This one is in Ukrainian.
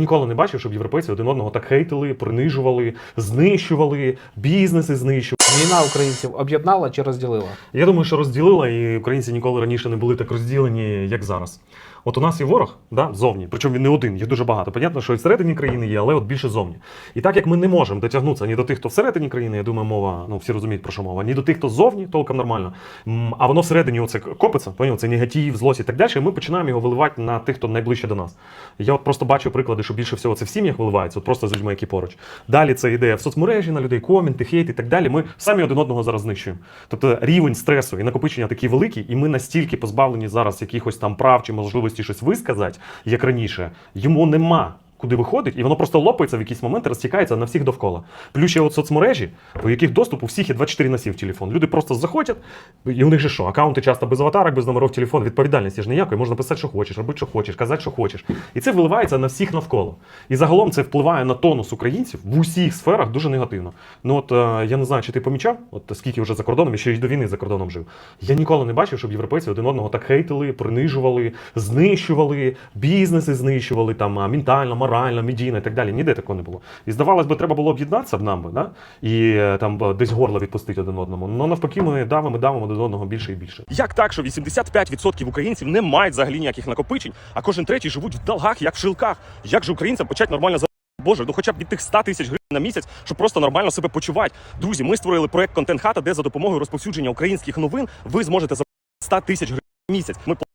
Ніколи не бачив, щоб європейці один одного так хейтили, принижували, знищували, бізнеси знищували. Війна українців об'єднала чи розділила? Я думаю, що розділила, і українці ніколи раніше не були так розділені, як зараз. От у нас є ворог, да, зовні, причому він не один, їх дуже багато. Понятно, що і всередині країни є, але от більше зовні. І так як ми не можемо дотягнутися ні до тих, хто всередині країни, я думаю, мова, ну всі розуміють про що мова, ні до тих, хто зовні, толком нормально. А воно всередині оце копиться, поняв, це негатив, злость і так далі. Ми починаємо його виливати на тих, хто найближче до нас. Я от просто бачу приклади, що більше всього це в сім'ях виливається, от просто з людьми, які поруч. Далі це йде в соцмережі на людей, коменти, хейт і так далі. Ми самі один одного зараз знищуємо. Тобто рівень стресу і накопичення такий великий, і ми настільки позбавлені зараз якихось там прав чи можливості щось висказати, як раніше, йому нема. Куди виходить, і воно просто лопається в якийсь момент, розтікається на всіх довкола. Плюс ще от соцмережі, у яких доступ у всіх є 24 на 7 в телефон. Люди просто заходять, і у них же що? Аккаунти часто без аватарок, без номерів телефону, відповідальності ж ніякої, можна писати, що хочеш, робити, що хочеш, казати, що хочеш. І це виливається на всіх навколо. І загалом це впливає на тонус українців в усіх сферах дуже негативно. Ну от е, я не знаю, чи ти помічав, от скільки вже за кордоном, і ще й до війни за кордоном жив. Я ніколи не бачив, щоб європейці один одного так хейтили, принижували, знищували, бізнеси знищували там ментально, морально, медійно і так далі. Ніде такого не було. І здавалось би, треба було об'єднатися б нам би, да? і е, там е, десь горло відпустити один одному. Ну навпаки, ми давимо, давимо один одного більше і більше. Як так, що 85% українців не мають взагалі ніяких накопичень, а кожен третій живуть в долгах, як в шилках? Як же українцям почати нормально за Боже, ну хоча б від тих 100 тисяч гривень на місяць, щоб просто нормально себе почувати. Друзі, ми створили проект Контент Хата, де за допомогою розповсюдження українських новин ви зможете за 100 тисяч гривень в місяць. Ми